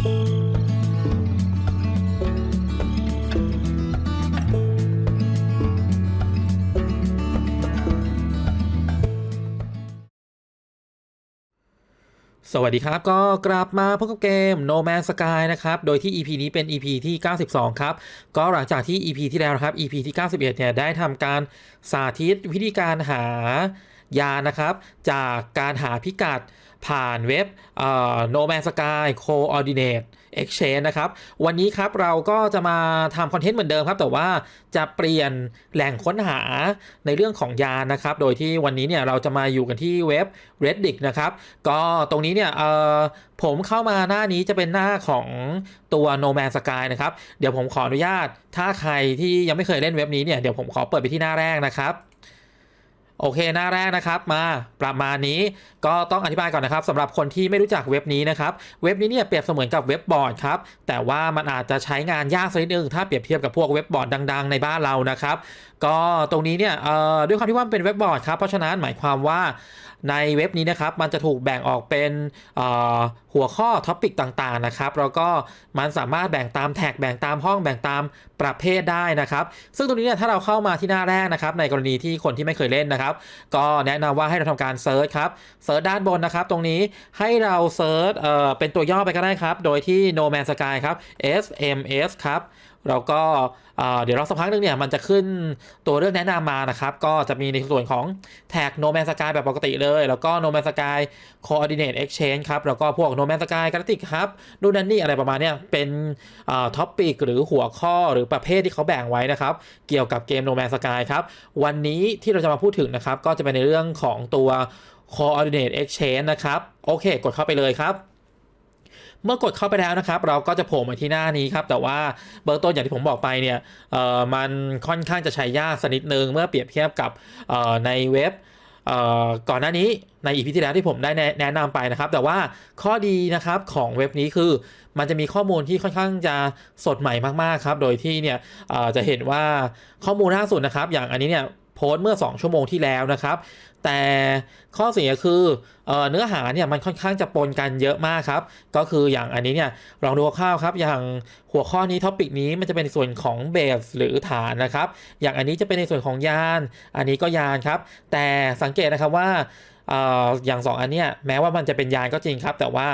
สวัสดีครับ ก็กลับมาพบกับเกม No Man's Sky นะครับ โดยที่ EP นี้เป็น EP ที่ 92 ครับ ก็หลังจากที่ EP ที่แล้วครับ EP ที่ 91 เนี่ยได้ทำการสาธิตวิธีการหายานะครับ จากการหาพิกัด ผ่านเว็บ No Man Sky Coordinate Exchange นะครับ วันนี้ครับเราก็จะมาทำคอนเทนต์เหมือนเดิมครับ แต่ว่าจะเปลี่ยนแหล่งค้นหาในเรื่องของยานนะครับ โดยที่วันนี้เนี่ยเราจะมาอยู่กันที่เว็บ Reddit นะครับ ก็ตรงนี้เนี่ยผมเข้ามาหน้านี้จะเป็นหน้าของตัว No Man Sky นะครับ เดี๋ยวผมขออนุญาต ถ้าใครที่ยังไม่เคยเล่นเว็บนี้เนี่ย เดี๋ยวผมขอเปิดไปที่หน้าแรกนะครับ โอเคหน้าแรกนะครับมาประมาณนี้ก็ต้องอธิบายก่อนนะครับสำหรับคนที่ไม่รู้จักเว็บนี้นะครับเว็บนี้เนี่ยเปรียบเสมือนกับเว็บบอร์ดครับแต่ว่ามันอาจจะใช้งานยากสักนิดนึงถ้าเปรียบเทียบกับพวกเว็บบอร์ดดัง ๆ ในบ้านเรานะครับก็ตรงนี้เนี่ยเอ่อด้วยความที่ว่าเป็นเว็บบอร์ดครับเพราะฉะนั้นหมายความว่า ในเว็บนี้นะครับมันจะถูกแบ่งออกเป็นหัวข้อท็อปิกต่างๆนะครับแล้วก็มันสามารถแบ่งตามแท็กแบ่งตามห้องแบ่งตามประเภทได้นะครับ ซึ่งตรงนี้เนี่ยถ้าเราเข้ามาที่หน้าแรกนะครับ ในกรณีที่คนที่ไม่เคยเล่นนะครับ ก็แนะนำว่าให้เราทำการเซิร์ชครับเซิร์ชด้านบนนะครับ ตรงนี้ให้เราเซิร์ชเอ่อเป็นตัวย่อไปก็ได้ครับ โดยที่ No Man Sky ครับ SMS ครับ แล้วก็เดี๋ยวรอสักพักหนึงเนี่ยมันจะขึ้นตัวเรื่องแนะนำมานะครับ ก็จะมีในส่วนของแท็ก No Man Sky แบบปกติเลย แล้วก็ No Man Sky Coordinate Exchange ครับ แล้วก็พวก No Man Sky Galactic Hub ดูนันนี่อะไรประมาณเนี้ยเป็นท็อปปิกหรือหัวข้อหรือประเภทที่เขาแบ่งไว้นะครับ เกี่ยวกับเกม No Man Sky ครับ วันนี้ที่เราจะมาพูดถึงนะครับ ก็จะเป็นในเรื่องของตัว Coordinate Exchange นะครับ โอเค กดเข้าไปเลยครับ เมื่อกดเข้าไปแล้วนะครับ เราก็จะโผล่มาที่หน้านี้ครับ แต่ว่าเบื้องต้นอย่างที่ผมบอกไปเนี่ยมันค่อนข้างจะใช้ยากสักนิดนึงเมื่อเปรียบเทียบกับในเว็บก่อนหน้านี้ในอีพีที่แล้วที่ผมได้แนะนะนำไปนะครับ แต่ว่าข้อดีนะครับของเว็บนี้คือ มันจะมีข้อมูลที่ค่อนข้างจะสดใหม่มากๆครับ โดยที่เนี่ยจะเห็นว่าข้อมูลล่าสุดนะครับ อย่างอันนี้เนี่ยโพสต์เมื่อ 2 ชั่วโมงที่แล้วนะครับ แต่ข้อเสียคือเนื้อหาเนี่ยมันค่อนข้างจะปนกันเยอะมากครับ ก็คืออย่างอันนี้เนี่ยลองดูคร่าวครับ อย่างหัวข้อนี้ท็อปิกนี้มันจะเป็นส่วนของเบสหรือฐานนะครับ อย่างอันนี้จะเป็นในส่วนของยาน อันนี้ก็ยานครับ แต่สังเกตนะครับว่าอย่างสองอันเนี้ยแม้ว่ามันจะเป็นยานก็จริงครับ แต่ว่า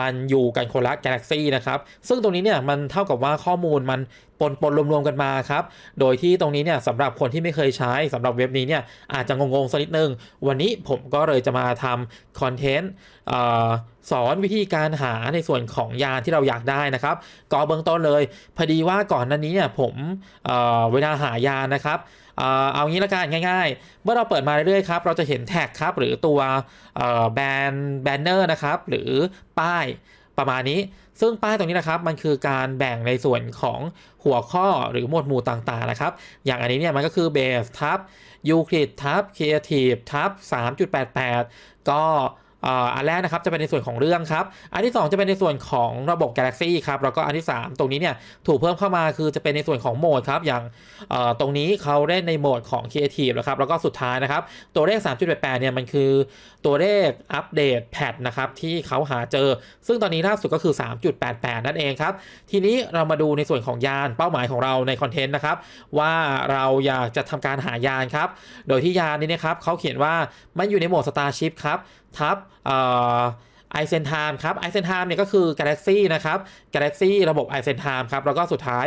มันอยู่กันคนละกาแล็กซี่นะครับ ซึ่งตรงนี้เนี่ยมันเท่ากับว่าข้อมูลมัน นปนรวมๆกันมาครับ โดยที่ตรงนี้เนี่ยสำหรับคนที่ไม่เคยใช้สำหรับเว็บนี้เนี่ยอาจจะงงๆสักนิดนึง วันนี้ผมก็เลยจะมาทำคอนเทนต์สอนวิธีการหาในส่วนของยานที่เราอยากได้นะครับก็เบื้องต้นเลยพอดีว่าก่อนหนั้นนี้เนี่ยผมเเวลาหายานนะครับเอ่อเอางี้ละกันง่าย ๆ เมื่อเราเปิดมาเรื่อยๆครับเราจะเห็นแท็กครับหรือตัวแบนแบนเนอร์นะครับหรือป้าย ประมาณนี้ ซึ่งป้ายตรงนี้นะครับ มันคือการแบ่งในส่วนของหัวข้อหรือหมวดหมู่ต่างๆนะครับ อย่างอันนี้เนี่ยมันก็คือเบสทับยูคลิดทับครีเอทีฟทับ3.88 ก็ อันแรกนะครับจะเป็นในส่วนของเรื่องครับ อันที่ 2 จะเป็นในส่วนของระบบ Galaxy ครับ แล้วก็อันที่ 3 ตรงนี้เนี่ยถูกเพิ่มเข้ามาคือจะเป็นในส่วนของโหมดครับ อย่างตรงนี้เขาเล่นในโหมดของ Creative นะครับ แล้วก็สุดท้ายนะครับ ตัวเลข 3.88 เนี่ยมันคือตัวเลขอัปเดตแพทนะครับที่เขาหาเจอ ซึ่งตอนนี้ล่าสุดก็คือ 3.88 นั่นเองครับ ทีนี้เรามาดูในส่วนของยานเป้าหมายของเราในคอนเทนต์นะครับว่าเราอยากจะทำการหายานครับ โดยที่ยานนี้นะครับเขาเขียนว่ามันอยู่ในโหมด Starship ครับ ทับไอเซนไทม์ครับไอเซนไทม์เนี่ยก็คือ Galaxy นะครับ Galaxy ระบบไอเซนไทม์ครับ แล้วก็สุดท้าย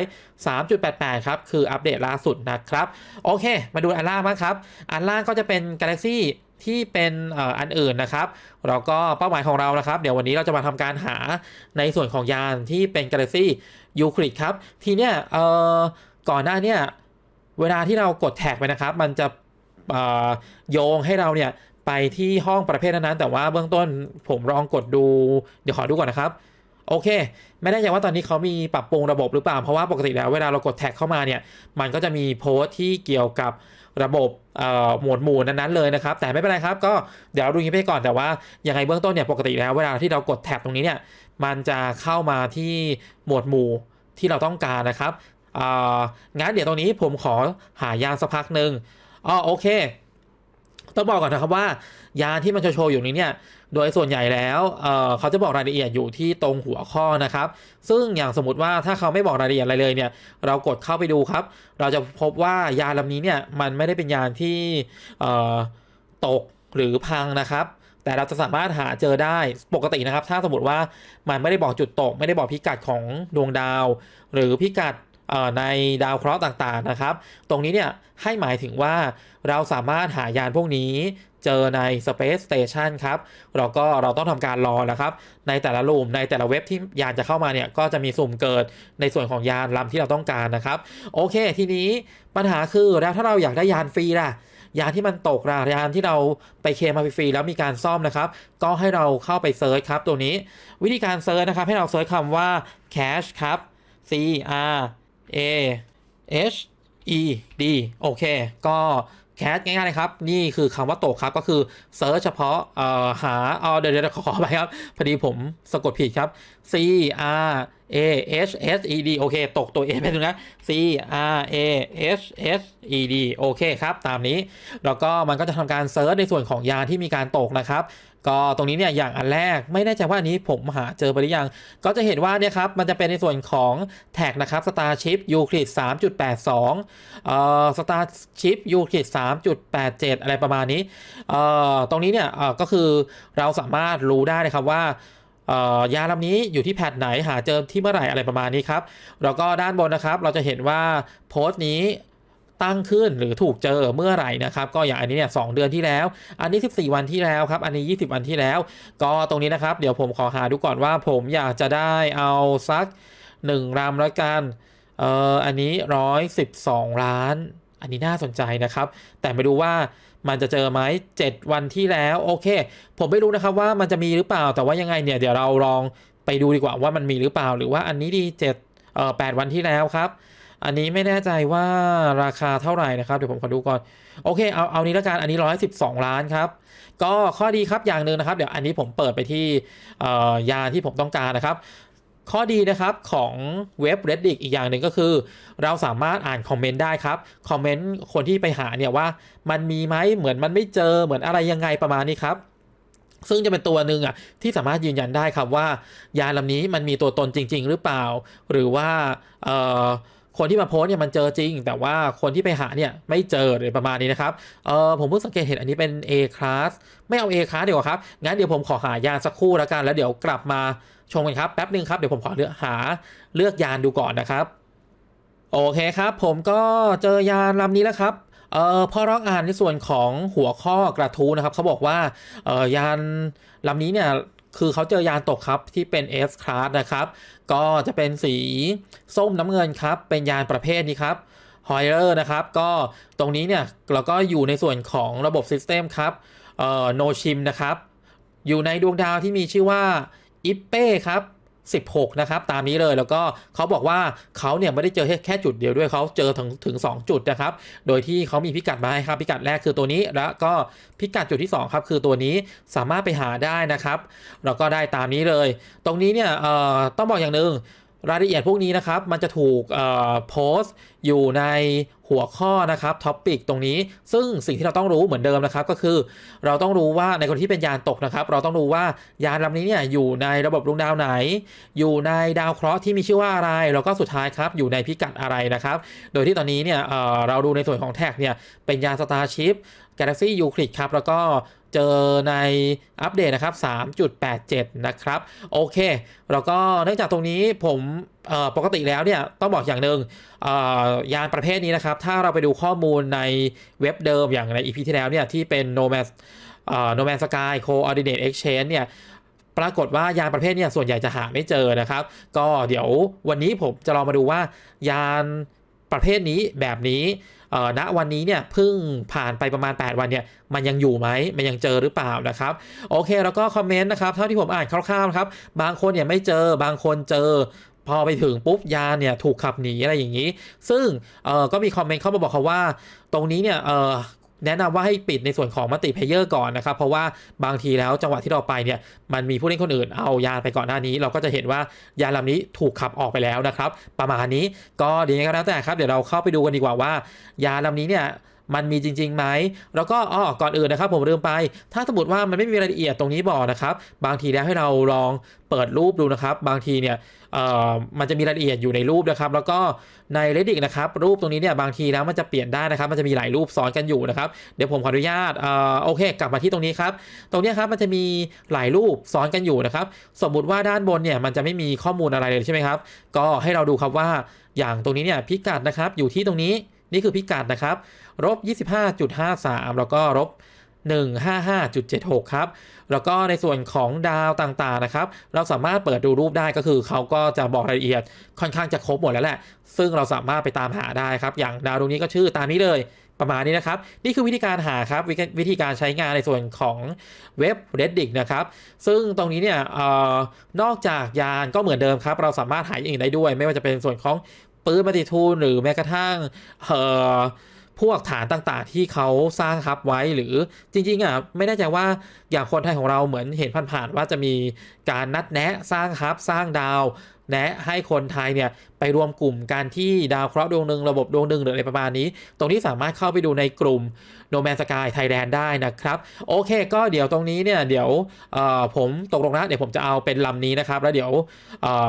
3.88 ครับ คืออัปเดตล่าสุดนะครับ โอเค มาดูอันล่างบ้างครับ อันล่างก็จะเป็น Galaxy ที่เป็นอันอื่นนะครับแล้วก็เป้าหมายของเรานะครับ เดี๋ยววันนี้เราจะมาทำการหาในส่วนของยานที่เป็น Galaxy Euclid ครับ ทีเนี้ยเออก่อนหน้าเนี่ยเวลาที่เรากดแท็กไปนะครับ มันจะโยงให้เราเนี่ย ไปที่ห้องประเภทนั้นๆแต่ว่าเบื้องต้นผมลองกดดู เดี๋ยวขอดูก่อนนะครับ โอเค ไม่แน่ใจว่าตอนนี้เขามีปรับปรุงระบบหรือเปล่า เพราะว่าปกติแล้วเวลาเรากดแท็กเข้ามาเนี่ย มันก็จะมีโพสต์ที่เกี่ยวกับระบบหมวดหมู่นั้นๆเลยนะครับ แต่ไม่เป็นไรครับ ก็เดี๋ยวดูอย่างนี้ไปก่อนแต่ว่ายังไงเบื้องต้นเนี่ยปกติแล้วเวลาที่เรากดแท็บตรงนี้เนี่ยมันจะเข้ามาที่หมวดหมู่ที่เราต้องการนะครับงั้นเดี๋ยวตรงนี้ผมขอหายานสักพักหนึ่งอ๋อโอเค ต้องบอกก่อนนะครับว่ายาที่มันโชว์อยู่นี้เนี่ยโดยส่วนใหญ่แล้วเเขาจะบอกรายละเอียดอยู่ที่ตรงหัวข้อนะครับ ซึ่งอย่างสมมติว่าถ้าเขาไม่บอกรายละเอียดอะไรเลยเนี่ยเรากดเข้าไปดูครับ เราจะพบว่ายาลำนี้เนี่ยมันไม่ได้เป็นยาที่ตกหรือพังนะครับแต่เราจะสามารถหาเจอได้ปกตินะครับ ถ้าสมมติว่ามันไม่ได้บอกจุดตก ไม่ได้บอกพิกัดของดวงดาว หรือพิกัด ในดาวเคราะห์ต่างๆนะครับ ตรงนี้เนี่ยให้หมายถึงว่าเราสามารถหายานพวกนี้เจอใน Space Station ครับเราก็เราต้องทำการรอนะครับ ในแต่ละรูมในแต่ละเว็บที่ยานจะเข้ามาเนี่ยก็จะมีสุ่มเกิดในส่วนของยานลำที่เราต้องการนะครับ โอเค ทีนี้ปัญหาคือแล้วถ้าเราอยากได้ยานฟรีล่ะยานที่มันตกล่ะยานที่เราไปเคลมมาฟรีแล้วมีการซ่อมนะครับ ก็ให้เราเข้าไปเซิร์ชครับตัวนี้ วิธีการเซิร์ชนะครับให้เราเซิร์ชคำว่า cash ครับ C R A H E D โอเค ก็แคสง่ายๆเลยครับ นี่คือคำว่าโตครับ ก็คือเซิร์ชเฉพาะหาเอาเดี๋ยวเดี๋ยวขอไปครับ พอดีผมสะกดผิดครับ C R A H S E D โอเค ตกตัว A ไปตรงนะ C R A H S E D โอเคครับ ตามนี้ แล้วก็มันก็จะทำการเซิร์ชในส่วนของยาที่มีการตกนะครับ ก็ตรงนี้เนี่ย อย่างอันแรก ไม่แน่ใจว่าอันนี้ผมหาเจอไปหรือยัง ก็จะเห็นว่าเนี่ยครับ มันจะเป็นในส่วนของแท็กนะครับ Starship Euclid 3.82 เอ่อ Starship Euclid 3.87 อะไรประมาณนี้ เอ่อ ตรงนี้เนี่ย เอ่อ ก็คือเราสามารถรู้ได้นะครับว่า ยาลำนี้อยู่ที่แพทไหนหาเจอที่เมื่อไหร่อะไรประมาณนี้ครับแล้วก็ด้านบนนะครับเราจะเห็นว่าโพสต์นี้ตั้งขึ้นหรือถูกเจอเมื่อไหร่นะครับก็อย่างอันนี้เนี่ยสเดือนที่แล้ว อันนี้ 14 วันที่แล้วครับอันนี้ 20 วันที่แล้ว ก็ตรงนี้นะครับ เดี๋ยวผมขอหาดูก่อนว่าผมอยากจะได้เอาสัก 1รำแล้วกันเอ่ออันนี้ 112 ล้าน อันนี้น่าสนใจนะครับ แต่ไม่รู้ว่า มันจะเจอไหม7 วันที่แล้วโอเค ผมไม่รู้นะครับว่ามันจะมีหรือเปล่าแต่ว่ายังไงเนี่ยเดี๋ยวเราลองไปดูดีกว่าว่ามันมีหรือเปล่า หรือว่าอันนี้ดี7เอ่อ8วันที่แล้วครับอันนี้ไม่แน่ใจว่าราคาเท่าไหร่นะครับเดี๋ยวผมขอดูก่อนโอเคเอาเอานี้ละกันอันนี้ 112 ล้านครับก็ข้อดีครับอย่างหนึ่งนะครับ เดี๋ยวอันนี้ผมเปิดไปที่เอ่อยาที่ผมต้องการนะครับ ข้อดีนะครับของเว็บ reddit อีกอย่างหนึ่งก็คือ เราสามารถอ่านคอมเมนต์ได้ครับคอมเมนต์คนที่ไปหาเนี่ยว่ามันมีไหมเหมือนมันไม่เจอเหมือนอะไรยังไงประมาณนี้ครับซึ่งจะเป็นตัวหนึ่งอะที่สามารถยืนยันได้ครับว่ายาลำนี้มันมีตัวตนจริง ๆ หรือเปล่า หรือว่าเอ่อคนที่มาโพสเนี่ยมันเจอจริง แต่ว่าคนที่ไปหาเนี่ยไม่เจอหรือประมาณนี้นะครับเออผมเพิ่งสังเกตเห็นอันนี้เป็น A class ไม่เอา A class เดี๋ยวาครับ งั้นเดี๋ยวผมขอหายาสักคู่แล้วกัน แล้วเดี๋ยวกลับมา ชมกันครับแป๊บหนึ่งครับเดี๋ยวผมขอเลือกหาเลือกยานดูก่อนนะครับ โอเคครับ ผมก็เจอยานลำนี้แล้วครับเอ่อพอลองอ่านในส่วนของหัวข้อกระทู้นะครับเขาบอกว่าเอ่อยานลำนี้เนี่ยคือเขาเจอยานตกครับที่เป็น S class นะครับ ก็จะเป็นสีส้มน้ำเงินครับ เป็นยานประเภทนี้ครับฮอยเลอร์นะครับ ก็ตรงนี้เนี่ยเราก็อยู่ในส่วนของระบบ System ครับเอ่อโนชิมนะครับ อยู่ในดวงดาวที่มีชื่อว่า อิปเป้ครับ16 นะครับ ตามนี้เลยแล้วก็เขาบอกว่าเขาเนี่ยไม่ได้เจอแค่แค่จุดเดียวด้วยเขาเจอถึงถึง 2 จุดนะครับ โดยที่เขามีพิกัดมาให้ครับพิกัดแรกคือตัวนี้แล้วก็พิกัดจุดที่ 2 ครับ คือตัวนี้สามารถไปหาได้นะครับ เราก็ได้ตามนี้เลย ตรงนี้เนี่ยเอ่อต้องบอกอย่างหนึ่ง รายละเอียดพวกนี้นะครับ มันจะถูกโพสต์อยู่ในหัวข้อนะครับท็อปิกตรงนี้ ซึ่งสิ่งที่เราต้องรู้เหมือนเดิมนะครับ ก็คือเราต้องรู้ว่าในคนที่เป็นยานตกนะครับ เราต้องรู้ว่ายานลำนี้เนี่ยอยู่ในระบบดวงดาวไหน อยู่ในดาวเคราะห์ที่มีชื่อว่าอะไร แล้วก็สุดท้ายครับอยู่ในพิกัดอะไรนะครับ โดยที่ตอนนี้เนี่ยเเราดูในส่วนของแท็กเนี่ยเป็นยาน Starship Galaxy Euclid ครับแล้วก็ เจอในอัปเดตนะครับ 3.87 นะครับ โอเค แล้วก็เนื่องจากตรงนี้ผมปกติแล้วเนี่ย ต้องบอกอย่างหนึ่งยานประเภทนี้นะครับ ถ้าเราไปดูข้อมูลในเว็บเดิมอย่างใน EP ที่แล้วเนี่ย ที่เป็น Nomad เอ่อ Nomad Sky Coordinate Exchange เนี่ยปรากฏว่ายานประเภทเนี่ยส่วนใหญ่จะหาไม่เจอนะครับ ก็เดี๋ยววันนี้ผมจะลองมาดูว่ายานประเภทนี้แบบนี้ ณวันนี้เนี่ยเพิ่งผ่านไปประมาณ 8 วันเนี่ยมันยังอยู่ไหมมันยังเจอหรือเปล่านะครับโอเคแล้วก็คอมเมนต์นะครับเท่าที่ผมอ่านคร่าวๆนะครับบางคนเนี่ยไม่เจอบางคนเจอพอไปถึงปุ๊บยาเนี่ยถูกขับหนีอะไรอย่างนี้ ซึ่งเออก็มีคอมเมนต์เข้ามาบอกเขาว่า ตรงนี้เนี่ยเออ แนะนำว่าให้ปิดในส่วนของมัลติเพเยอร์ก่อนนะครับ เพราะว่าบางทีแล้วจังหวะที่เราไปเนี่ยมันมีผู้เล่นคนอื่นเอายานไปก่อนหน้านี้ เราก็จะเห็นว่ายานลำนี้ถูกขับออกไปแล้วนะครับ ประมาณนี้ก็เดี๋ยวยังไงก็แล้วแต่ครับ เดี๋ยวเราเข้าไปดูกันดีกว่าว่ายานลำนี้เนี่ย มันมีจริงๆไหมแล้วก็อ้อก่อนอื่นนะครับ ผมลืมไป ถ้าสมมติว่ามันไม่มีรายละเอียดตรงนี้บอกนะครับ บางทีแล้วให้เราลองเปิดรูปดูนะครับ บางทีเนี่ยมันจะมีรายละเอียดอยู่ในรูปนะครับ แล้วก็ใน reddit นะครับ รูปตรงนี้เนี่ยบางทีแล้วมันจะเปลี่ยนได้นะครับ มันจะมีหลายรูปซ้อนกันอยู่นะครับ เดี๋ยวผมขออนุญาตอ่อโอเค กลับมาที่ตรงนี้ครับ ตรงนี้ครับมันจะมีหลายรูปซ้อนกันอยู่นะครับ สมมุติว่าด้านบนเนี่ยมันจะไม่มีข้อมูลอะไรเลยใช่ไหมครับ ก็ให้เราดูครับว่าอย่างตรงนี้เนี่ยพิกัดนะครับอยู่ที่ตรงนี้ นี่คือพิกัดนะครับลบ25.53 แล้วก็ลบ155.76 ครับ แล้วก็ในส่วนของดาวต่างๆ นะครับ เราสามารถเปิดดูรูปได้ก็คือเขาก็จะบอกรายละเอียดค่อนข้างจะครบหมดแล้วแหละ ซึ่งเราสามารถไปตามหาได้ครับ อย่างดาวดวงนี้ก็ชื่อตามนี้เลยประมาณนี้นะครับ นี่คือวิธีการหาครับววิธีการใช้งานในส่วนของเว็บ reddit นะครับ ซึ่งตรงนี้เนี่ยออนอกจากยานก็เหมือนเดิมครับ เราสามารถหาอย่างอื่นได้ด้วย ไม่ว่าจะเป็นส่วนของ ปืนปฏิทูลหรือแม้กระทั่งเอ่อพวกฐานต่างๆ ที่เขาสร้างครับไว้หรือจริงๆอะไม่แน่ใจว่าอย่างคนไทยของเราเหมือนเห็นผ่านๆว่าจะมีการนัดแนะสร้างครับสร้างดาว แนะให้คนไทยเนี่ยไปรวมกลุ่มกันที่ดาวเคราะห์ดวงหนึ่งระบบดวงหนึ่งหรืออะไรประมาณนี้ ตรงนี้สามารถเข้าไปดูในกลุ่ม No Man Sky Thailand ได้นะครับ โอเค ก็เดี๋ยวตรงนี้เนี่ยเดี๋ยวผมตกลงนะเดี๋ยวผมจะเอาเป็นลำนี้นะครับ แล้วเดี๋ยว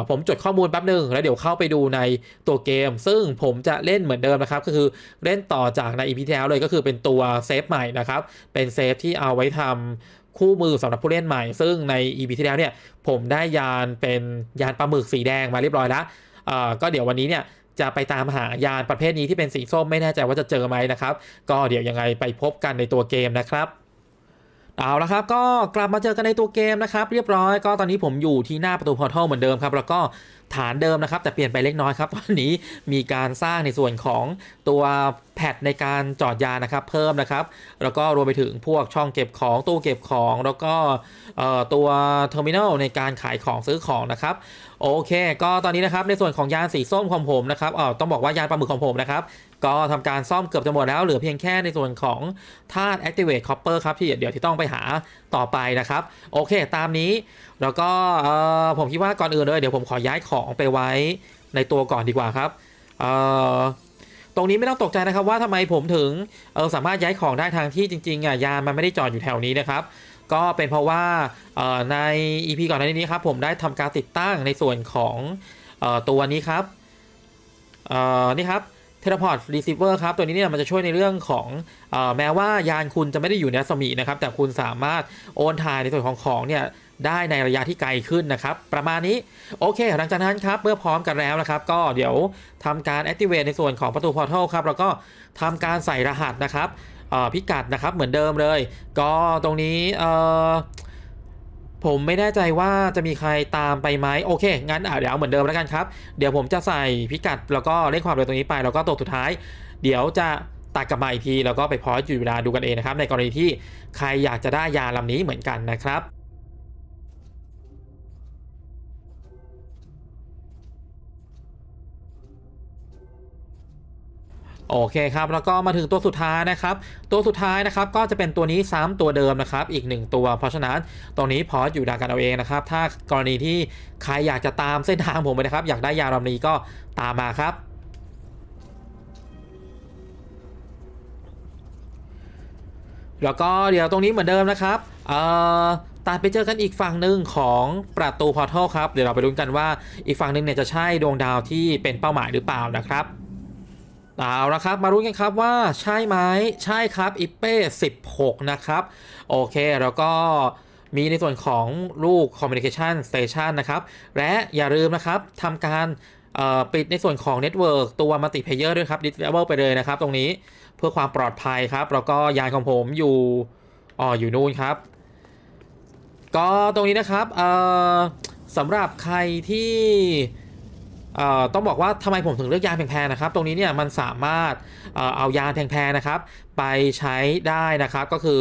ผมจดข้อมูลแป๊บหนึ่งแล้วเดี๋ยวเข้าไปดูในตัวเกม ซึ่งผมจะเล่นเหมือนเดิมนะครับ ก็คือเล่นต่อจากใน EP ที่แล้วเลยก็คือเป็นตัวเซฟใหม่นะครับ เป็นเซฟที่เอาไว้ทำ คู่มือสำหรับผู้เล่นใหม่ ซึ่งใน EP ที่แล้วเนี่ยผมได้ยานเป็นยานปลาหมึกสีแดงมาเรียบร้อยแล้วก็เดี๋ยววันนี้เนี่ยจะไปตามหายานประเภทนี้ที่เป็นสีส้มไม่แน่ใจว่าจะเจอไหมนะครับ ก็เดี๋ยวยังไงไปพบกันในตัวเกมนะครับเอาละครับก็กลับมาเจอกันในตัวเกมนะครับ เรียบร้อยก็ตอนนี้ผมอยู่ที่หน้าประตูพอร์ทัลเหมือนเดิมครับ แล้วก็ ฐานเดิมนะครับ แต่เปลี่ยนไปเล็กน้อยครับ ตอนนี้มีการสร้างในส่วนของตัวแพดในการจอดยานะครับ เพิ่มนะครับ แล้วก็รวมไปถึงพวกช่องเก็บของตู้เก็บของแล้วก็ตัวเทอร์มินอลในการขายของซื้อของนะครับโอเค ก็ตอนนี้นะครับในส่วนของยานสีส้มของผมนะครับอ๋อต้องบอกว่ายานปลาหมึกของผมนะครับ ก็ทำการซ่อมเกือบจะหมดแล้วเหลือเพียงแค่ในส่วนของธาตุ activate copper ครับ ที่เดี๋ยวที่ต้องไปหาต่อไปนะครับ โอเค ตามนี้ แล้วก็ผมคิดว่าก่อนอื่นเลยเดี๋ยวผมขอย้ายของไปไว้ในตัวก่อนดีกว่าครับตรงนี้ไม่ต้องตกใจนะครับว่าทำไมผมถึงเออสามารถย้ายของได้ทางที่จริงๆอะยานมันไม่ได้จอดอยู่แถวนี้นะครับ ก็เป็นเพราะว่าเอ่อใน EP ก่อนหน้านี้ครับผมได้ทำการติดตั้งในส่วนของอตัวนี้ครับนี่ครับ เทเลพอร์ตรีเซิเวอร์ครับ ตัวนี้เนี่ยมันจะช่วยในเรื่องของอแม้ว่ายานคุณจะไม่ได้อยู่ในรัศมีนะครับ แต่คุณสามารถโอนถ่ายในส่วนของของเนี่ยได้ในระยะที่ไกลขึ้นนะครับ ประมาณนี้ โอเค หลังจากนั้นครับ เมื่อพร้อมกันแล้วนะครับ ก็เดี๋ยวทำการ activate ในส่วนของประตูพอร์ทัลครับ แล้วก็ทำการใส่รหัสนะครับพิกัดนะครับเหมือนเดิมเลย ก็ตรงนี้เอ่อ ผมไม่แน่ใจว่าจะมีใครตามไปไหมโอเค งั้นเดี๋ยวเอาเหมือนเดิมแล้วกันครับ เดี๋ยวผมจะใส่พิกัดแล้วก็เลขความเร็วตรงนี้ไป แล้วก็ตัวสุดท้าย เดี๋ยวจะตัดกลับมาอีกที แล้วก็ไปพอสอยู่เวลาดูกันเองนะครับ ในกรณีที่ใครอยากจะได้ยาลำนี้เหมือนกันนะครับ โอเคครับแล้วก็มาถึงตัวสุดท้ายนะครับ ตัวสุดท้ายนะครับก็จะเป็นตัวนี้ซ้ำตัวเดิมนะครับ อีกหนึ่งตัว เพราะฉะนั้นตรงนี้พอสอยู่ดากันเอาเองนะครับ ถ้ากรณีที่ใครอยากจะตามเส้นทางผมไปนะครับ อยากได้ยาลำนี้ก็ตามมาครับแล้วก็เดี๋ยวตรงนี้เหมือนเดิมนะครับเอ่อตัดไปเจอกันอีกฝั่งหนึ่งของประตูพอร์ทัลครับ เดี๋ยวเราไปลุ้นกันว่าอีกฝั่งหนึ่งเนี่ยจะใช่ดวงดาวที่เป็นเป้าหมายหรือเปล่านะครับ เอาละครับ มารู้กันครับว่าใช่ไหมใช่ครับอิเป้16 นะครับ โอเค แล้วก็มีในส่วนของลูก Communication Station นะครับ และอย่าลืมนะครับทำการปิดในส่วนของ Network ตัวมัลติเพเยอร์ด้วยครับ Disable ไปเลยนะครับ ตรงนี้เพื่อความปลอดภัยครับ แล้วก็ยานของผมอยู่อ๋ออยู่นู่นครับ ก็ตรงนี้นะครับสำหรับใครที่ ต้องบอกว่าทำไมผมถึงเลือกยานแพงๆนะครับ ตรงนี้เนี่ยมันสามารถเอายานแพงๆนะครับ ไปใช้ได้นะครับ ก็คือ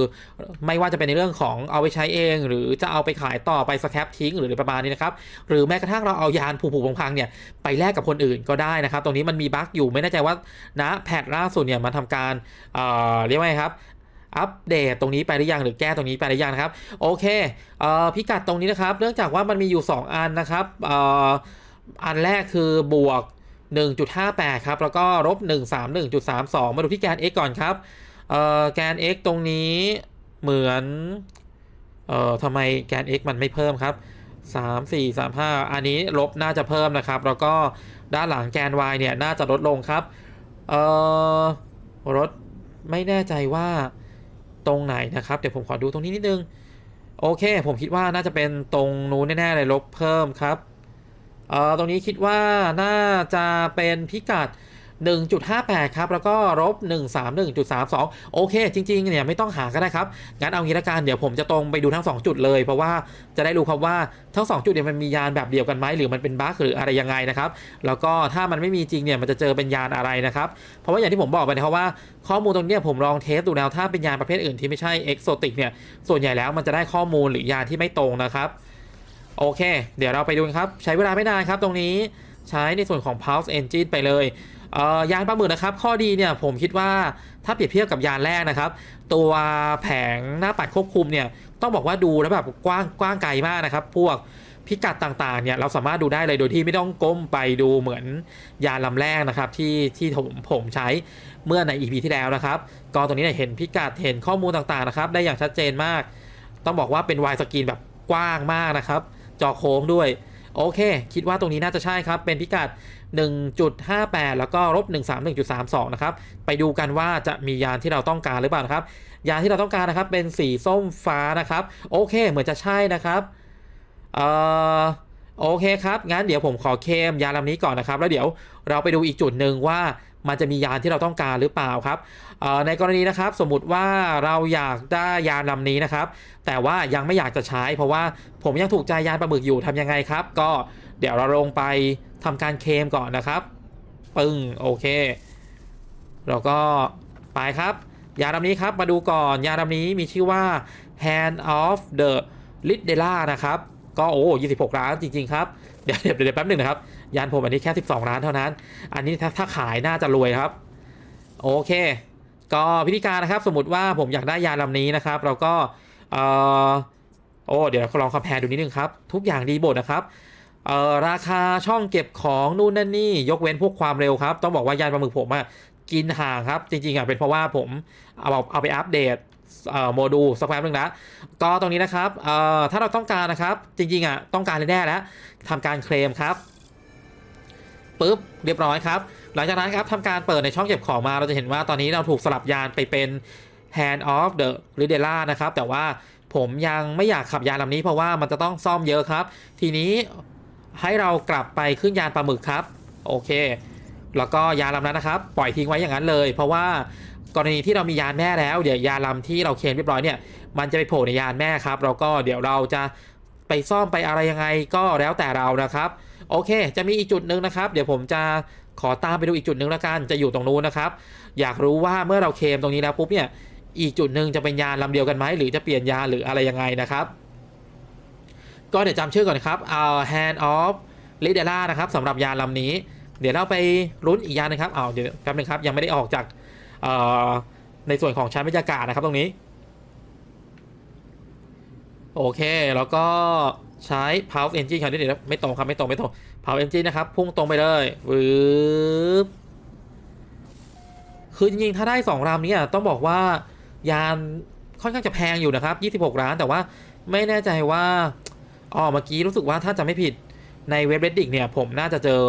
ไม่ว่าจะเป็นในเรื่องของเอาไปใช้เอง หรือจะเอาไปขายต่อไปสแครปทิ้งหรือประมาณนี้นะครับ หรือแม้กระทั่งเราเอายานผูกๆพังๆเนี่ยไปแลกกับคนอื่นก็ได้นะครับ ตรงนี้มันมีบั๊กอยู่ไม่แน่ใจว่านะแพทล่าสุดเนี่ยมันทำการเเรียกว่าไงครับอัปเดตตรงนี้ไปหรือยังหรือแก้ตรงนี้ไปหรือยังนะครับ โอเคเอ่อพิกัดตรงนี้นะครับ เนื่องจากว่ามันมีอยู่ 2 อันนะครับเอันแรกคือบวก 1.58 ครับ แล้วก็ลบ131.32 มาดูที่แกน x ก่อนครับเอ่อแกน x ตรงนี้เหมือนเอ่อทำไมแกน x มันไม่เพิ่มครับ 3 4 3 5 อันนี้ลบน่าจะเพิ่มนะครับ แล้วก็ด้านหลังแกน y เนี่ย น่าจะลดลงครับ เอ่อรถไม่แน่ใจว่าตรงไหนนะครับ เดี๋ยวผมขอดูตรงนี้นิดนึง โอเค ผมคิดว่าน่าจะเป็นตรงนู้นแน่ๆเลยลบเพิ่มครับ เอ่อตรงนี้คิดว่าน่าจะเป็นพิกัด 1.58 ครับ แล้วก็ลบ131.32 โอเค จริง ๆ เนี่ย ไม่ต้องหาก็ได้ครับ งั้นเอางี้ละกัน เดี๋ยวผมจะตรงไปดูทั้ง 2 จุดเลย เพราะว่าจะได้รู้ครับว่าทั้ง 2 จุดเนี่ยมันมียานแบบเดียวกันไหมหรือมันเป็นบั๊กหรืออะไรยังไงนะครับ แล้วก็ถ้ามันไม่มีจริงเนี่ยมันจะเจอเป็นยานอะไรนะครับ เพราะว่าอย่างที่ผมบอกไปนะครับว่าข้อมูลตรงนี้ผมลองเทสดูแล้วถ้าเป็นยานประเภทอื่นที่ไม่ใช่เอกโซติกเนี่ยส่วนใหญ่แล้วมันจะได้ข้อมูลหรือยานที่ไม่ตรงนะครับ โอเค เดี๋ยวเราไปดูกันครับ ใช้เวลาไม่นานครับตรงนี้ใช้ในส่วนของ Pulse Engine ไปเลยเยานปลาหมึกนะครับ ข้อดีเนี่ยผมคิดว่าถ้าเปรียบเทียบกับยานแรกนะครับ ตัวแผงหน้าปัดควบคุมเนี่ยต้องบอกว่าดูแล้วแบบกว้างกว้างไกลมากนะครับ พวกพิกัดต่างๆเนี่ยเราสามารถดูได้เลยโดยที่ไม่ต้องก้มไปดูเหมือนยานลำแรกนะครับที่ที่ผมผมใช้เมื่อใน EP ที่แล้วนะครับก็ตรงนี้เนี่ยเห็นพิกัดเห็นข้อมูลต่างๆนะครับ ได้อย่างชัดเจนมาก ต้องบอกว่าเป็นวายสกรีนแบบกว้างมากนะครับ จอโค้งด้วย โอเค คิดว่าตรงนี้น่าจะใช่ครับ เป็นพิกัด 1.58 แล้วก็ลบ131.32 นะครับ ไปดูกันว่าจะมียานที่เราต้องการหรือเปล่านะครับ ยานที่เราต้องการนะครับ เป็นสีส้มฟ้านะครับ โอเค เหมือนจะใช่นะครับ เอ่อโอเคครับ งั้นเดี๋ยวผมขอเคมยานลำนี้ก่อนนะครับ แล้วเดี๋ยวเราไปดูอีกจุดหนึ่งว่า มันจะมียานที่เราต้องการหรือเปล่าครับในกรณีนะครับสมมติว่าเราอยากได้ยานลำนี้นะครับ แต่ว่ายังไม่อยากจะใช้ เพราะว่าผมยังถูกใจยานปลาหมึกอยู่ทำยังไงครับ ก็เดี๋ยวเราลงไปทำการเคมก่อนนะครับปึ้งโอเคแล้วก็ไปครับ ยานลำนี้ครับมาดูก่อนยานลำนี้มีชื่อว่า Hand of the l i d e l a นะครับ ก็โอ้26ล้านจริง ๆ ครับ เดี๋ยวเดี๋ยวแป๊บหนึ่งนะครับ ยานผมอันนี้แค่ 12 ล้านเท่านั้น อันนี้ถ้าขายน่าจะรวยครับ โอเค ก็พิธีการนะครับ สมมติว่าผมอยากได้ยานลำนี้นะครับ เราก็เอ่อโอ้เดี๋ยวเราลองคอมเพลดูนิดนึงครับ ทุกอย่างดีหมดนะครับเอ่อราคาช่องเก็บของนู่นนั่นนี่ยกเว้นพวกความเร็วครับ ต้องบอกว่ายานปลาหมึกผมอะกินห่างครับ จริงๆอะเป็นเพราะว่าผมเอาเอาไปอัปเดตเอ่อโมดูลสักแป๊บนึงนะก็ตรงนี้นะครับเอ่อถ้าเราต้องการนะครับ จริงๆอะต้องการแน่แล้วทำการเคลมครับ ปุ๊บเรียบร้อยครับ หลังจากนั้นครับทำการเปิดในช่องเก็บของมาเราจะเห็นว่าตอนนี้เราถูกสลับยานไปเป็น Hand of the r i d e l a นะครับ แต่ว่าผมยังไม่อยากขับยานลำนี้เพราะว่ามันจะต้องซ่อมเยอะครับ ทีนี้ให้เรากลับไปขึ้นยานปลาหมึกครับ โอเค แล้วก็ยานลำนั้นนะครับ ปล่อยทิ้งไว้อย่างนั้นเลย เพราะว่ากรณีที่เรามียานแม่แล้วเดี๋ยวยานลำที่เราเคลมเรียบร้อยเนี่ย มันจะไปโผล่ในยานแม่ครับแล้วก็เดี๋ยวเราจะไปซ่อมไปอะไรยังไงก็แล้วแต่เรานะครับ โอเค จะมีอีกจุดหนึ่งนะครับ เดี๋ยวผมจะขอตามไปดูอีกจุดหนึ่งแล้วกัน จะอยู่ตรงนู้นนะครับ อยากรู้ว่าเมื่อเราเคมตรงนี้แล้วปุ๊บเนี่ย อีกจุดหนึ่งจะเป็นยานลำเดียวกันไหมหรือจะเปลี่ยนยานหรืออะไรยังไงนะครับ ก็เดี๋ยวจำชื่อก่อนครับเอา hand of l i d e l a นะครับสำหรับยานลำนี้ เดี๋ยวเราไปลุ้นอีกยานหนึงครับเอาเดี๋ยวแป๊บนึงครับยังไม่ได้ออกจากในส่วนของชั้นบรรยากาศนะครับตรงนี้ โอเค แล้วก็ใช้ Pulse Engine ครับเดี๋ยวไม่ตรงครับไม่ตรงไม่ตรง Pulse Engine นะครับ พุ่งตรงไปเลยวืบคือจริงๆ ถ้าได้2ลำเนี้ต้องบอกว่ายานค่อนข้างจะแพงอยู่นะครับ 26 ล้าน แต่ว่าไม่แน่ใจว่าอ๋อเมื่อกี้รู้สึกว่าถ้าจะไม่ผิดในเว็บ Reddit เนี่ย ผมน่าจะเจอ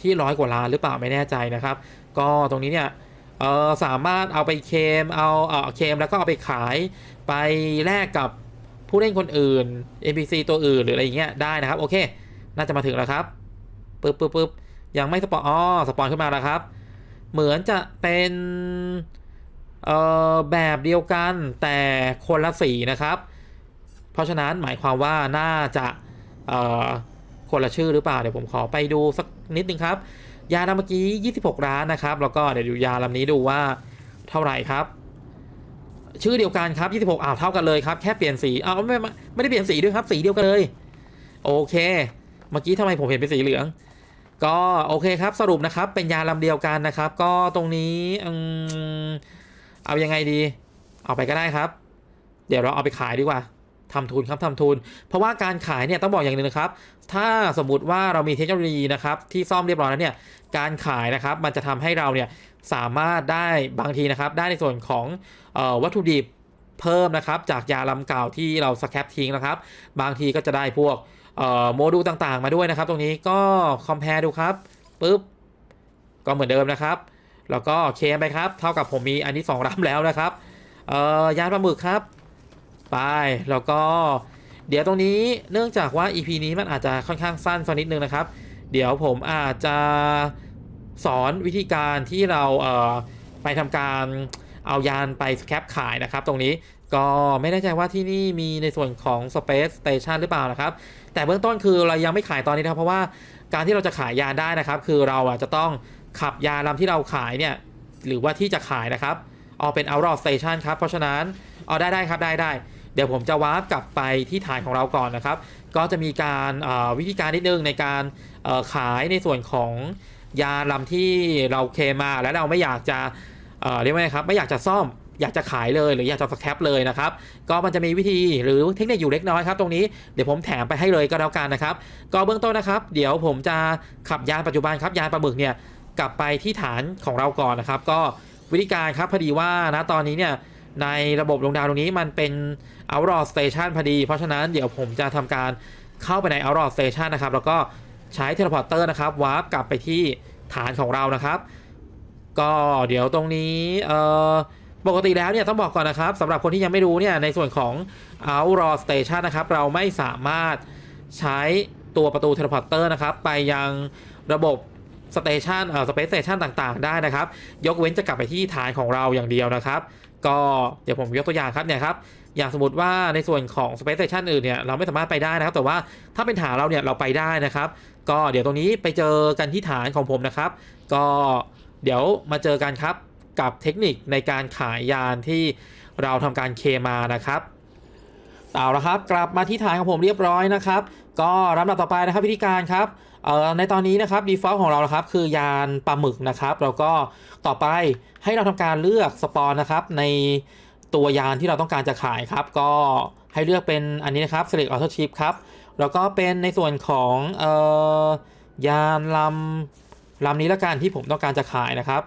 ที่ร้อยกว่าล้านหรือเปล่าไม่แน่ใจนะครับ ก็ตรงนี้เนี่ยเออสามารถเอาไปเคมเอาเออเคมแล้วก็เอาไปขายไปแลกกับ ผู้เล่นคนอื่น NPC ตัวอื่นหรืออะไรอย่างเงี้ยได้นะครับ โอเค น่าจะมาถึงแล้วครับปึ๊บปึ๊บปึ๊บยังไม่สปอนอ๋อสปอนขึ้นมาแล้วครับ เหมือนจะเป็นเอ่อแบบเดียวกันแต่คนละสีนะครับ เพราะฉะนั้นหมายความว่าน่าจะเอ่อคนละชื่อหรือเปล่าเดี๋ยวผมขอไปดูสักนิดนึงครับ ยาลำเมื่อกี้ 26 ร้านนะครับ แล้วก็เดี๋ยวดูยาลำนี้ดูว่าเท่าไหร่ครับ ชื่อเดียวกันครับ 26อ้าวเท่ากันเลยครับแค่เปลี่ยนสีอ้าวไม่ไม่ไม่ได้เปลี่ยนสีด้วยครับสีเดียวกันเลย โอเค เมื่อกี้ทำไมผมเห็นเป็นสีเหลือง ก็โอเคครับสรุปนะครับ เป็นยาลำเดียวกันนะครับ ก็ตรงนี้อืมเอายังไงดี เอาไปก็ได้ครับ เดี๋ยวเราเอาไปขายดีกว่าทำทุนครับทำทุน เพราะว่าการขายเนี่ยต้องบอกอย่างหนึ่งนะครับ ถ้าสมมติว่าเรามีเทคโนโลยีนะครับที่ซ่อมเรียบร้อยแล้วเนี่ย การขายนะครับมันจะทำให้เราเนี่ย สามารถได้บางทีนะครับ ได้ในส่วนของออวัตถุดิบเพิ่มนะครับ จากยาลำเก่าที่เราสแคปทิ้งนะครับ บางทีก็จะได้พวกโมดูลต่างๆ มาด้วยนะครับ ตรงนี้ก็คอมเพลดูครับปุ๊บก็เหมือนเดิมนะครับ แล้วก็เคมไปครับ เท่ากับผมมีอันที่2รับแล้วนะครับยานปลาหมึกครับ ไป แล้วก็ เดี๋ยวตรงนี้เนื่องจากว่า EP นี้มันอาจจะค่อนข้างสั้นสักนิดนึงนะครับ เดี๋ยวผมอาจจะ สอนวิธีการที่เราเไปทำการเอายานไปแคปขายนะครับ ตรงนี้ก็ไม่แน่ใจว่าที่นี่มีในส่วนของ Space Station หรือเปล่านะครับ แต่เบื้องต้นคือเรายังไม่ขายตอนนี้นะเพราะว่าการที่เราจะขายยานได้นะครับ คือเราอะจะต้องขับยานลำที่เราขายเนี่ยหรือว่าที่จะขายนะครับเอาเป็น out of station ครับ เพราะฉะนั้นเอาได้ได้ครับได้ได้เดี๋ยวผมจะวาร์ปกลับไปที่ฐานของเราก่อนนะครับ ก็จะมีการวิธีการนิดนึงในการขายในส่วนของ ยาลำที่เราเคลมมาแล้วเราไม่อยากจะเเรียกว่าไงครับไม่อยากจะซ่อมอยากจะขายเลยหรืออยากจะสแคปเลยนะครับ ก็มันจะมีวิธีหรือเทคนิคอยู่เล็กน้อยครับตรงนี้เดี๋ยวผมแถมไปให้เลยก็แล้วกันนะครับ ก็เบื้องต้นนะครับ เดี๋ยวผมจะขับยานปัจจุบันครับยานปลาหมึกเนี่ยกลับไปที่ฐานของเราก่อนนะครับ ก็วิธีการครับพอดีว่านะตอนนี้เนี่ยในระบบลงดาวตรงนี้มันเป็น Outdoor Station พอดี เพราะฉะนั้นเดี๋ยวผมจะทำการเข้าไปใน Outdoor Station นะครับแล้วก็ ใช้เทเลพอร์เตอร์นะครับวาร์ปกลับไปที่ฐานของเรานะครับ ก็เดี๋ยวตรงนี้เอ่อปกติแล้วเนี่ยต้องบอกก่อนนะครับสำหรับคนที่ยังไม่รู้เนี่ยในส่วนของ Outdoor Station นะครับเราไม่สามารถใช้ตัวประตูเทเลพอร์เตอร์นะครับไปยังระบบสเตชันเอ่อสเปซสเตชันต่างๆ ได้นะครับ ยกเว้นจะกลับไปที่ฐานของเราอย่างเดียวนะครับ ก็เดี๋ยวผมยกตัวอย่างครับเนี่ยครับ อย่างสมมติว่าในส่วนของ Space Station อื่นเนี่ยเราไม่สามารถไปได้นะครับ แต่ว่าถ้าเป็นฐานเราเนี่ยเราไปได้นะครับ ก็เดี๋ยวตรงนี้ไปเจอกันที่ฐานของผมนะครับ ก็เดี๋ยวมาเจอกันครับกับเทคนิคในการขายยานที่เราทำการเคมานะครับเอาละครับกลับมาที่ฐานของผมเรียบร้อยนะครับ ก็ลำดับต่อไปนะครับวิธีการครับในตอนนี้นะครับ default ของเรานะครับคือยานปลาหมึกนะครับ แล้วก็ต่อไปให้เราทำการเลือกสปอนนะครับใน ตัวยานที่เราต้องการจะขายครับ ก็ให้เลือกเป็นอันนี้นะครับ select auto chip ครับ แล้วก็เป็นในส่วนของเอ่อยานลำลำนี้ละกันที่ผมต้องการจะขายนะครับ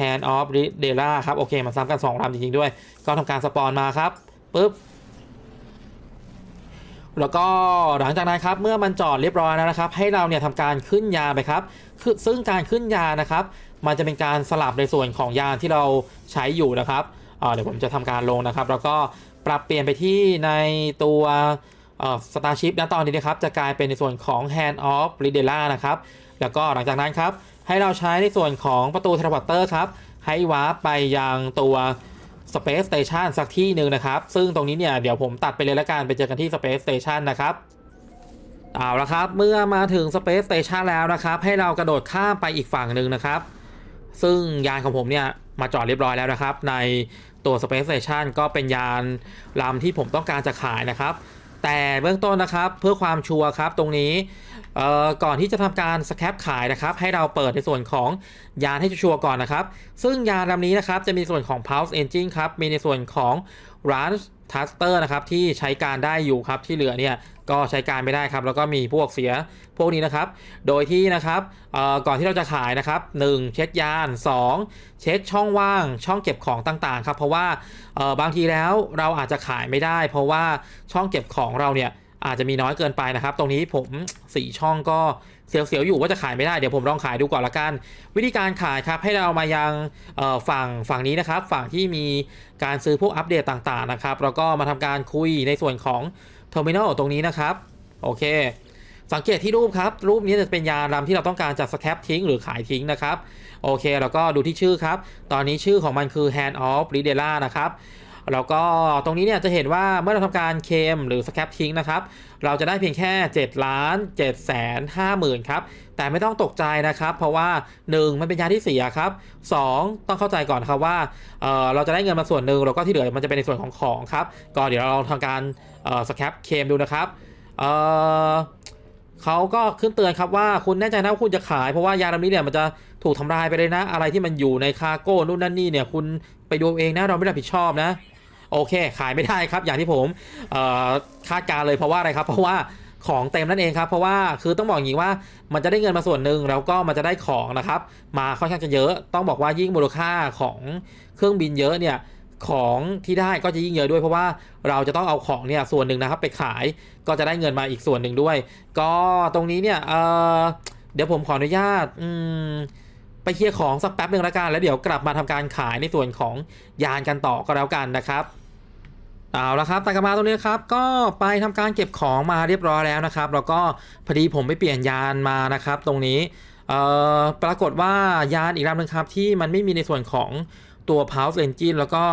hand of d e l a ครับโอเคมันซ้ำกัน2ลำจริงๆด้วย ก็ทำการสปอนมาครับปุ๊บแล้วก็หลังจากนั้นครับเมื่อมันจอดเรียบร้อยแล้วนะครับ ให้เราเนี่ยทำการขึ้นยาไปครับคือซึ่งการขึ้นยานะครับ มันจะเป็นการสลับในส่วนของยานที่เราใช้อยู่นะครับ เดี๋ยวผมจะทำการลงนะครับ แล้วก็ปรับเปลี่ยนไปที่ในตัวสตาร์ชิพนะตอนนี้นะครับ จะกลายเป็นในส่วนของ Hand of r i d e l a นะครับ แล้วก็หลังจากนั้นครับ ให้เราใช้ในส่วนของประตูเทเลพอร์เตอร์ครับ ให้วาร์ปไปยังตัว Space Station สักที่หนึ่งนะครับ ซึ่งตรงนี้เนี่ยเดี๋ยวผมตัดไปเลยละกันไปเจอกันที่ Space Station นะครับเอาละครับ เมื่อมาถึง Space Station แล้วนะครับ ให้เรากระโดดข้ามไปอีกฝั่งหนึ่งนะครับ ซึ่งยานของผมเนี่ยมาจอดเรียบร้อยแล้วนะครับ ใน ตัว Space Station ก็เป็นยานลำที่ผมต้องการจะขายนะครับ แต่เบื้องต้นนะครับเพื่อความชัวร์ครับตรงนี้ก่อนที่จะทำการสแคปขายนะครับ ให้เราเปิดในส่วนของยานให้ชัวร์ก่อนนะครับ ซึ่งยานลำนี้นะครับจะมีส่วนของ Pulse Engine ครับ มีในส่วนของ Range Thruster นะครับที่ใช้การได้อยู่ครับที่เหลือเนี่ย ก็ใช้การไม่ได้ครับ แล้วก็มีพวกเสียพวกนี้นะครับ โดยที่นะครับก่อนที่เราจะขายนะครับ 1 เช็คยาน 2 เช็คช่องว่างช่องเก็บของต่างๆครับเพราะว่าบางทีแล้วเราอาจจะขายไม่ได้ เพราะว่าช่องเก็บของเราเนี่ยอาจจะมีน้อยเกินไปนะครับ ตรงนี้ผมสี่ช่องก็เสียวๆอยู่ว่าจะขายไม่ได้ เดี๋ยวผมลองขายดูก่อนละกัน วิธีการขายครับให้เรามายังฝั่งฝั่งนี้นะครับ ฝั่งที่มีการซื้อพวกอัปเดตต่างๆนะครับ แล้วก็มาทำการคุยในส่วนของ Terminal ตรงนี้นะครับ โอเค สังเกตที่รูปครับ รูปนี้จะเป็นยาลำที่เราต้องการจะสแคปทิ้งหรือขายทิ้งนะครับ โอเค แล้วก็ดูที่ชื่อครับ ตอนนี้ชื่อของมันคือ Hand of r i d e l a นะครับแล้วก็ตรงนี้เนี่ยจะเห็นว่าเมื่อเราทำการเคมหรือสแคปทิ้งนะครับ เราจะได้เพียงแค่ 7 ล้าน7แสน5หมื่นครับ แต่ไม่ต้องตกใจนะครับ เพราะว่า 1 มันเป็นยาที่เสียครับ 2 ต้องเข้าใจก่อนครับว่าเเราจะได้เงินมาส่วนหนึ่งแล้วก็ที่เหลือมันจะเป็นในส่วนของของครับ ก็เดี๋ยวเราลองทำการ เอ่อสแคปเคมดูนะครับเอ่อเขาก็ขึ้นเตือนครับว่าคุณแน่ใจนะว่าคุณจะขายเพราะว่ายาลำนี้เนี่ยมันจะถูกทำลายไปเลยนะ อะไรที่มันอยู่ในคาร์โก้นู่นนั่นนี่เนี่ยคุณไปดูเองนะเราไม่รับผิดชอบนะ โอเค ขายไม่ได้ครับ อย่างที่ผมคาดการเลยเพราะว่าอะไรครับ เพราะว่าของเต็มนั่นเองครับ เพราะว่าคือต้องบอกอย่างนี้ว่ามันจะได้เงินมาส่วนหนึ่งแล้วก็มันจะได้ของนะครับ มาค่อนข้างจะเยอะ ต้องบอกว่ายิ่งมูลค่าของเครื่องบินเยอะเนี่ย ของที่ได้ก็จะยิ่งเยอะด้วยเพราะว่าเราจะต้องเอาของเนี่ยส่วนหนึ่งนะครับไปขายก็จะได้เงินมาอีกส่วนหนึ่งด้วย ก็ตรงนี้เนี่ยเเดี๋ยวผมขออนุญาตไปเคลียร์ของสักแป๊บหนึ่งละกันแล้วเดี๋ยวกลับมาทำการขายในส่วนของยานกันต่อก็แล้วกันนะครับเอาละครับตากลับมาตรงนี้ครับก็ไปทำการเก็บของมาเรียบร้อยแล้วนะครับ แล้วก็พอดีผมไปเปลี่ยนยานมานะครับ ตรงนี้ปรากฏว่ายานอีกลำหนึ่งครับที่มันไม่มีในส่วนของ ตัว Pulse Engine แล้วก็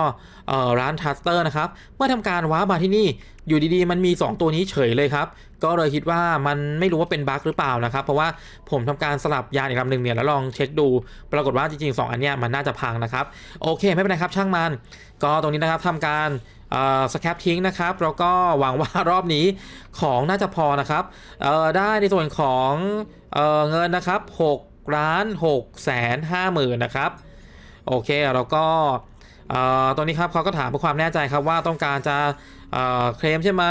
ร้านทัสเตอร์นะครับ เมื่อทำการว้ามาที่นี่อยู่ดีๆ มันมี 2 ตัวนี้เฉยเลยครับ ก็เลยคิดว่ามันไม่รู้ว่าเป็นบั๊กหรือเปล่านะครับ เพราะว่าผมทำการสลับยานอีกลำหนึ่งเนี่ยแล้วลองเช็คดู ปรากฏว่าจริงๆ 2 อันเนี้ยมันน่าจะพังนะครับ โอเคไม่เป็นไรครับช่างมัน ก็ตรงนี้นะครับทำการสแคปทิ้งนะครับแล้วก็หวังว่ารอบนี้ของน่าจะพอนะครับได้ในส่วนของเอเงินนะครับ6ล้าน6แสน5หมื่นนะครับ โอเคแล้วก็เอ่อตรงนี้ครับเขาก็ถามเพื่อความแน่ใจครับว่าต้องการจะเเคลมใช่ไหม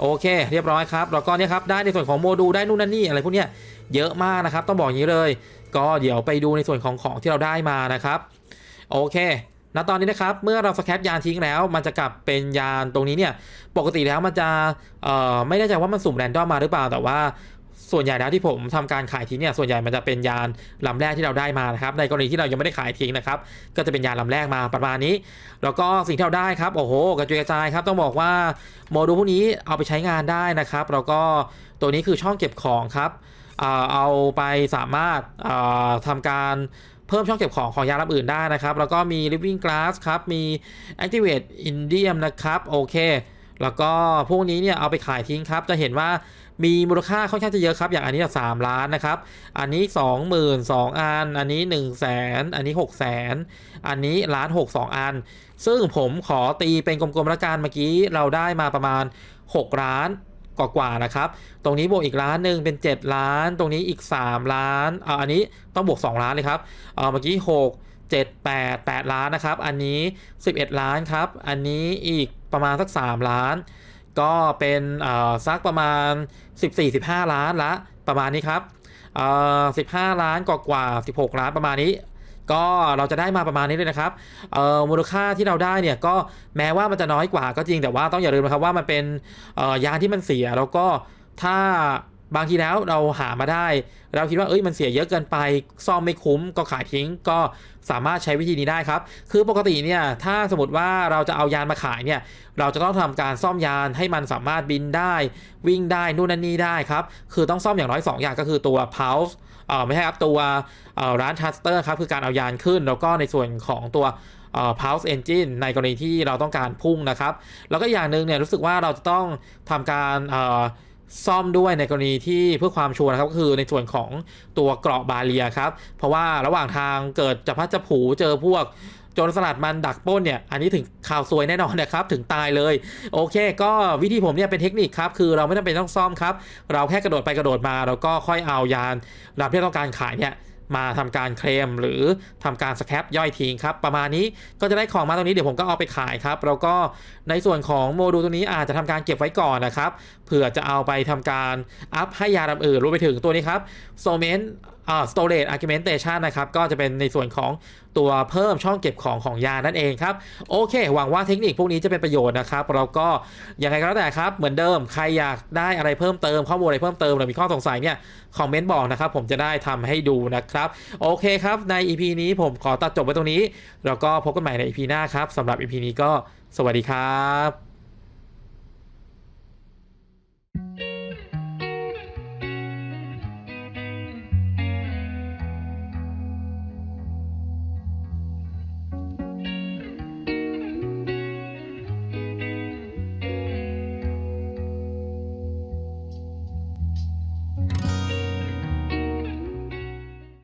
โอเค เรียบร้อยครับแล้วก็เนี่ยครับได้ในส่วนของโมดูลได้นู่นนั่นนี่อะไรพวกเนี้ยเยอะมากนะครับ ต้องบอกอย่างนี้เลย ก็เดี๋ยวไปดูในส่วนของของที่เราได้มานะครับ โอเคณตอนนี้นะครับ เมื่อเราสแคปยานทิ้งแล้ว มันจะกลับเป็นยานตรงนี้เนี่ย ปกติแล้วมันจะไม่แน่ใจว่ามันสุ่มแรนดอมมาหรือเปล่า แต่ว่า ส่วนใหญ่แล้วที่ผมทำการขายทิ้งเนี่ยส่วนใหญ่มันจะเป็นยานลำแรกที่เราได้มานะครับในกรณีที่เรายังไม่ได้ขายทิ้งนะครับก็จะเป็นยานลำแรกมาประมาณนี้ แล้วก็สิ่งที่เราได้ครับโอ้โหกระจุยกระจายครับต้องบอกว่าโมดูลพวกนี้เอาไปใช้งานได้นะครับ แล้วก็ตัวนี้คือช่องเก็บของครับเอาไปสามารถเอ่อทำการเพิ่มช่องเก็บของของยานลำอื่นได้นะครับ แล้วก็มี living glass ครับ มี activate indium นะครับ โอเค แล้วก็พวกนี้เนี่ยเอาไปขายทิ้งครับ จะเห็นว่า มีมูลค่าค่อนข้างจะเยอะครับ อย่างอันนี้สามล้านนะครับ อันนี้20,000 2อัน อันนี้1 0 0 0 0แสนอันนี้6 0 0 0 0อันนี้ล้านหกสองอัน ซึ่งผมขอตีเป็นกลมๆละกันเมื่อกี้เราได้มาประมาณ6ล้านกว่าๆนะครับ ตรงนี้บวกอีกล้านหนึ่งเป็น 7 ล้าน ตรงนี้อีก 3 ล้านอ่าอันนี้ต้องบวก 2 ล้านเลยครับเอ่อเมื่อกี้ 6 7 8 8 ล้านนะครับ อันนี้ 11 ล้านครับ อันนี้อีกประมาณสัก 3 ล้าน ก็เป็นสักประมาณ 14-15 ล้านละประมาณนี้ครับเอ่อ15ล้านกว่ากว่าๆ16ล้านประมาณนี้ ก็เราจะได้มาประมาณนี้เลยนะครับมูลค่าที่เราได้เนี่ยก็แม้ว่ามันจะน้อยกว่าก็จริงแต่ว่าต้องอย่าลืมนะครับว่ามันเป็นยานที่มันเสียแล้วก็ถ้า บางทีแล้วเราหามาได้ เราคิดว่าเอ้ยมันเสียเยอะเกินไป ซ่อมไม่คุ้มก็ขายทิ้งก็สามารถใช้วิธีนี้ได้ครับ คือปกติเนี่ยถ้าสมมติว่าเราจะเอายานมาขายเนี่ยเราจะต้องทำการซ่อมยานให้มันสามารถบินได้ วิ่งได้นู่นนั่นนี่ได้ครับ คือต้องซ่อมอย่างน้อย 2 อย่างก็คือตัว pulse เอ่อไม่ใช่ครับตัวเอ่อร้านทัสเตอร์ครับคือการเอายานขึ้น แล้วก็ในส่วนของตัวเอ่อ pulse engine ในกรณีที่เราต้องการพุ่งนะครับ แล้วก็อย่างหนึ่งเนี่ยรู้สึกว่าเราจะต้องทำการเอ่อ ซ่อมด้วยในกรณีที่เพื่อความชัวร์นะครับก็คือในส่วนของตัวเกราะบาเรียครับ เพราะว่าระหว่างทางเกิดจะพัดจะผูเจอพวกโจรสลัดมันดักป้นเนี่ย อันนี้ถึงข่าวซวยแน่นอนนะครับ ถึงตายเลย โอเค ก็วิธีผมเนี่ยเป็นเทคนิคครับ คือเราไม่จำเป็นต้องซ่อมครับ เราแค่กระโดดไปกระโดดมา แล้วก็ค่อยเอายานลำที่ต้องการขายเนี่ย มาทำการเคลมหรือทำการสแคปย่อยทิ้งครับ ประมาณนี้ก็จะได้ของมาตรงนี้เดี๋ยวผมก็เอาไปขายครับ แล้วก็ในส่วนของโมดูลตัวนี้อาจจะทำการเก็บไว้ก่อนนะครับเผื่อจะเอาไปทำการอัพให้ยาดำอื่นรวมไปถึงตัวนี้ครับโซเมน อ่า storage argumentation นะครับ ก็จะเป็นในส่วนของตัวเพิ่มช่องเก็บของของยานั่นเองครับ โอเค หวังว่าเทคนิคพวกนี้จะเป็นประโยชน์นะครับ เราก็ยังไงก็แล้วแต่ครับ เหมือนเดิม ใครอยากได้อะไรเพิ่มเติมข้อมูลอะไรเพิ่มเติมหรือมีข้อสงสัยเนี่ย คอมเมนต์บอกนะครับ ผมจะได้ทำให้ดูนะครับ โอเคครับ ใน EP นี้ผมขอตัดจบไว้ตรงนี้ แล้วก็พบกันใหม่ใน EP หน้าครับสำหรับ EP นี้ก็สวัสดีครับ